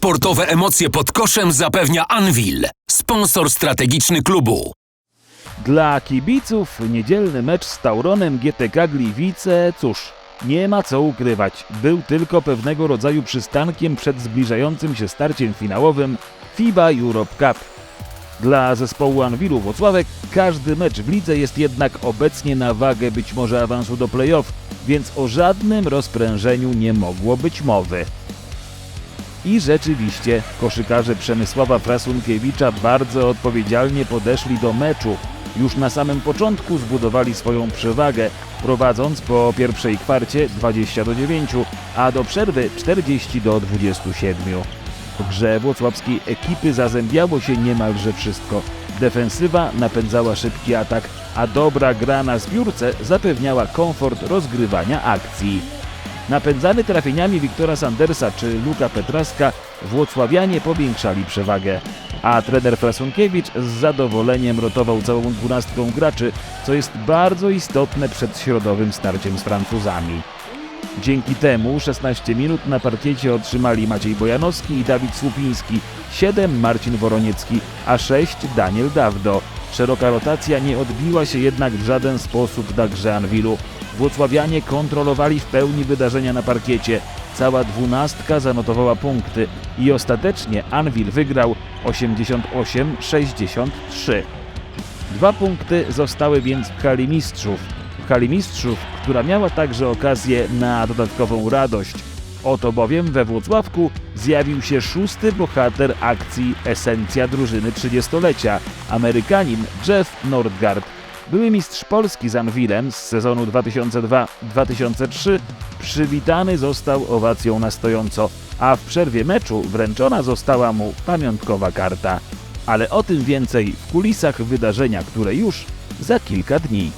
Sportowe emocje pod koszem zapewnia Anvil, sponsor strategiczny klubu. Dla kibiców niedzielny mecz z Tauronem GTK Gliwice, cóż, nie ma co ukrywać, był tylko pewnego rodzaju przystankiem przed zbliżającym się starciem finałowym FIBA Europe Cup. Dla zespołu Anwilu Włocławek każdy mecz w lidze jest jednak obecnie na wagę być może awansu do playoff, więc o żadnym rozprężeniu nie mogło być mowy. I rzeczywiście koszykarze Przemysława Frasunkiewicza bardzo odpowiedzialnie podeszli do meczu. Już na samym początku zbudowali swoją przewagę, prowadząc po pierwszej kwarcie 20 do 9, a do przerwy 40 do 27. W grze włocławskiej ekipy zazębiało się niemalże wszystko. Defensywa napędzała szybki atak, a dobra gra na zbiórce zapewniała komfort rozgrywania akcji. Napędzany trafieniami Wiktora Sandersa czy Luka Petraska, Włocławianie powiększali przewagę, a trener Frasunkiewicz z zadowoleniem rotował całą dwunastką graczy, co jest bardzo istotne przed środowym starciem z Francuzami. Dzięki temu 16 minut na parkiecie otrzymali Maciej Bojanowski i Dawid Słupiński, 7 Marcin Woroniecki, a 6 Daniel Dawdo. Szeroka rotacja nie odbiła się jednak w żaden sposób na grze Anwilu. Włocławianie kontrolowali w pełni wydarzenia na parkiecie. Cała dwunastka zanotowała punkty i ostatecznie Anwil wygrał 88-63. Dwa punkty zostały więc w hali mistrzów. W hali mistrzów, która miała także okazję na dodatkową radość. Oto bowiem we Włocławku zjawił się szósty bohater akcji Esencja drużyny 30-lecia, Amerykanin Jeff Nordgard. Były mistrz Polski z Anwilem z sezonu 2002-2003 przywitany został owacją na stojąco, a w przerwie meczu wręczona została mu pamiątkowa karta. Ale o tym więcej w kulisach wydarzenia, które już za kilka dni.